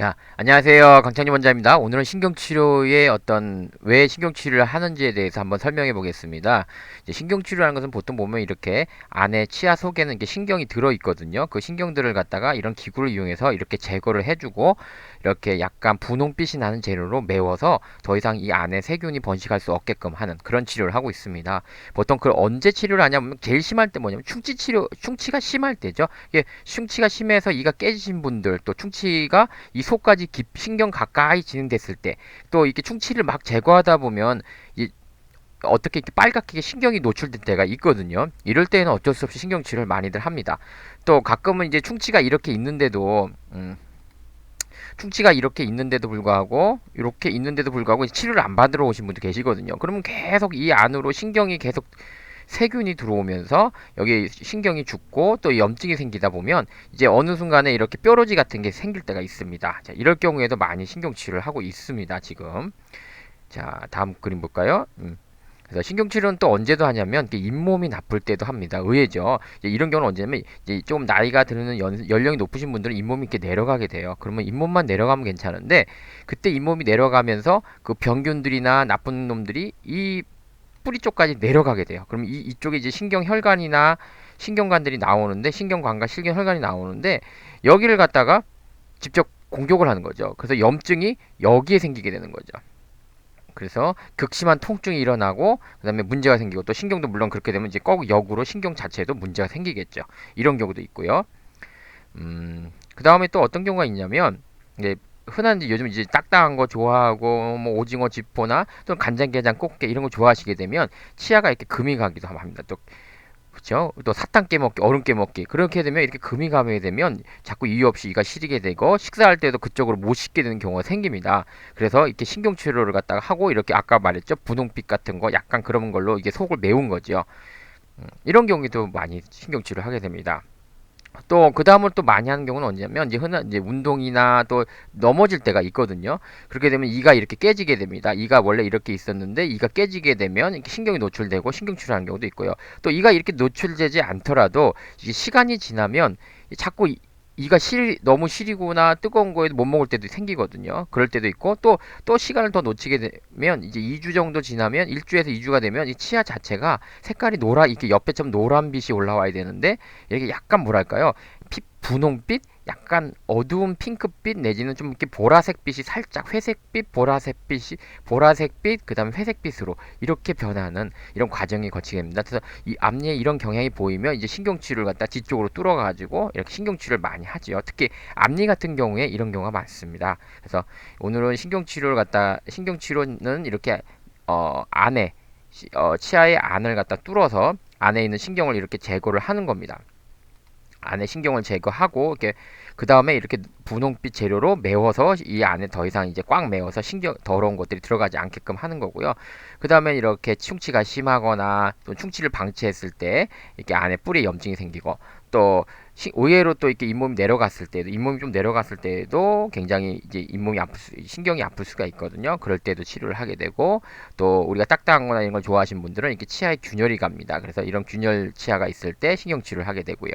야, 안녕하세요. 강창진 원장입니다. 오늘은 신경치료의 어떤 왜 신경치료를 하는지에 대해서 한번 설명해 보겠습니다. 신경치료라는 것은 보통 보면 이렇게 안에 치아 속에는 이게 신경이 들어 있거든요. 그 신경들을 갖다가 이런 기구를 이용해서 이렇게 제거를 해주고 이렇게 약간 분홍빛이 나는 재료로 메워서 더 이상 이 안에 세균이 번식할 수 없게끔 하는 그런 치료를 하고 있습니다. 보통 그걸 언제 치료를 하냐면 제일 심할 때 뭐냐면 충치 치료, 충치가 심할 때죠. 이게 충치가 심해서 이가 깨지신 분들 또 충치가 이 속까지 깊, 신경 가까이 진행됐을 때 또 이렇게 충치를 막 제거하다 보면 이 어떻게 이렇게 빨갛게 신경이 노출될 때가 있거든요. 이럴 때는 어쩔 수 없이 신경 치료를 많이들 합니다. 또 가끔은 이제 충치가 이렇게 있는데도 음, 충치가 이렇게 있는데도 불구하고 이렇게 있는데도 불구하고 치료를 안 받으러 오신 분도 계시거든요. 그러면 계속 이 안으로 신경이 계속 세균이 들어오면서 여기 신경이 죽고 또 염증이 생기다 보면 이제 어느 순간에 이렇게 뾰루지 같은 게 생길 때가 있습니다. 자, 이럴 경우에도 많이 신경 치료를 하고 있습니다. 지금. 자, 다음 그림 볼까요? 음. 그래서 신경치료는 또 언제도 하냐면 잇몸이 나쁠 때도 합니다. 의외죠. 이런 경우는 언제냐면 이제 좀 나이가 드는 연, 연령이 높으신 분들은 잇몸이 이렇게 내려가게 돼요. 그러면 잇몸만 내려가면 괜찮은데 그때 잇몸이 내려가면서 그 병균들이나 나쁜 놈들이 이 뿌리 쪽까지 내려가게 돼요. 그럼 이, 이쪽에 이제 신경혈관이나 신경관들이 나오는데 신경관과 신경혈관이 나오는데 여기를 갖다가 직접 공격을 하는 거죠. 그래서 염증이 여기에 생기게 되는 거죠. 그래서 극심한 통증이 일어나고 그다음에 문제가 생기고 또 신경도 물론 그렇게 되면 이제 꼭 역으로 신경 자체에도 문제가 생기겠죠. 이런 경우도 있고요. 음, 그 다음에 또 어떤 경우가 있냐면 이제 흔한 요즘 이제 딱딱한 거 좋아하고 뭐 오징어 지포나 또는 간장게장 꽃게 이런 거 좋아하시게 되면 치아가 이렇게 금이 가기도 합니다. 또 그렇죠? 또 사탕 깨먹기, 얼음 깨먹기 그렇게 되면 이렇게 금이 감게 되면 자꾸 이유 없이 이가 시리게 되고 식사할 때도 그쪽으로 못 씻게 되는 경우가 생깁니다. 그래서 이렇게 신경 치료를 갖다가 하고 이렇게 아까 말했죠 분홍빛 같은 거 약간 그런 걸로 이게 속을 메운 거죠. 음, 이런 경우에도 많이 신경 치료를 하게 됩니다. 또 그 다음으로 또 많이 하는 경우는 언제냐면 이제 흔한 이제 운동이나 또 넘어질 때가 있거든요. 그렇게 되면 이가 이렇게 깨지게 됩니다. 이가 원래 이렇게 있었는데 이가 깨지게 되면 신경이 노출되고 신경 치료하는 경우도 있고요. 또 이가 이렇게 노출되지 않더라도 시간이 지나면 자꾸 이가 실 너무 시리거나 뜨거운 거에 못 먹을 때도 생기거든요. 그럴 때도 있고 또또 시간을 더 놓치게 되면 이제 2주 정도 지나면 1주에서 2주가 되면 이 치아 자체가 색깔이 노라 이렇게 옆에 좀 노란 빛이 올라와야 되는데 이렇게 약간 뭐랄까요? 피 분홍빛 약간 어두운 핑크빛 내지는 좀 이렇게 보라색빛이 살짝 회색빛, 보라색빛이 보라색빛, 그다음에 회색빛으로 이렇게 변하는 이런 과정이 거치게 됩니다. 그래서 이 앞니에 이런 경향이 보이면 이제 신경치료를 갖다 뒤쪽으로 뚫어 가지고 이렇게 신경치료를 많이 하지요. 특히 앞니 같은 경우에 이런 경우가 많습니다. 그래서 오늘은 신경치료를 갖다 신경치료는 이렇게 어 안에 어 치아의 안을 갖다 뚫어서 안에 있는 신경을 이렇게 제거를 하는 겁니다. 안에 신경을 제거하고 이렇게 그 다음에 이렇게 분홍빛 재료로 메워서 이 안에 더 이상 이제 꽉 메워서 신경 더러운 것들이 들어가지 않게끔 하는 거고요. 그 다음에 이렇게 충치가 심하거나 또 충치를 방치했을 때 이렇게 안에 뿌리 염증이 생기고 또 시, 의외로 또 이렇게 잇몸이 내려갔을 때도 잇몸이 좀 내려갔을 때도 굉장히 이제 잇몸이 아플 수, 신경이 아플 수가 있거든요. 그럴 때도 치료를 하게 되고 또 우리가 딱딱한 거나 이런 걸 좋아하시는 분들은 이렇게 치아에 균열이 갑니다. 그래서 이런 균열 치아가 있을 때 신경 치료를 하게 되고요.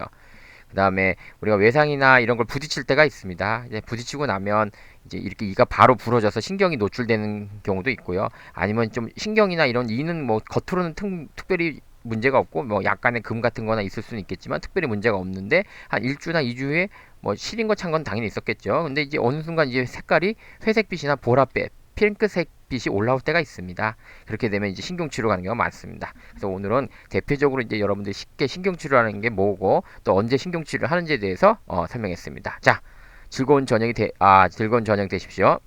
그 다음에 우리가 외상이나 이런 걸 부딪힐 때가 있습니다. 이제 부딪히고 나면 이제 이렇게 이가 바로 부러져서 신경이 노출되는 경우도 있고요. 아니면 좀 신경이나 이런 이는 뭐 겉으로는 특, 특별히 문제가 없고 뭐 약간의 금 같은 거나 있을 수는 있겠지만 특별히 문제가 없는데 한 일주나 이주 후에 뭐 시린 거 찬 건 당연히 있었겠죠. 근데 이제 어느 순간 이제 색깔이 회색빛이나 보라빛 핑크색 빛이 올라올 때가 있습니다. 그렇게 되면 이제 신경치료 가는 경우가 많습니다. 그래서 오늘은 대표적으로 이제 여러분들이 쉽게 신경치료하는 게 뭐고 또 언제 신경치료를 하는지에 대해서 어, 설명했습니다. 자, 즐거운 저녁이 되, 아, 즐거운 저녁 되십시오.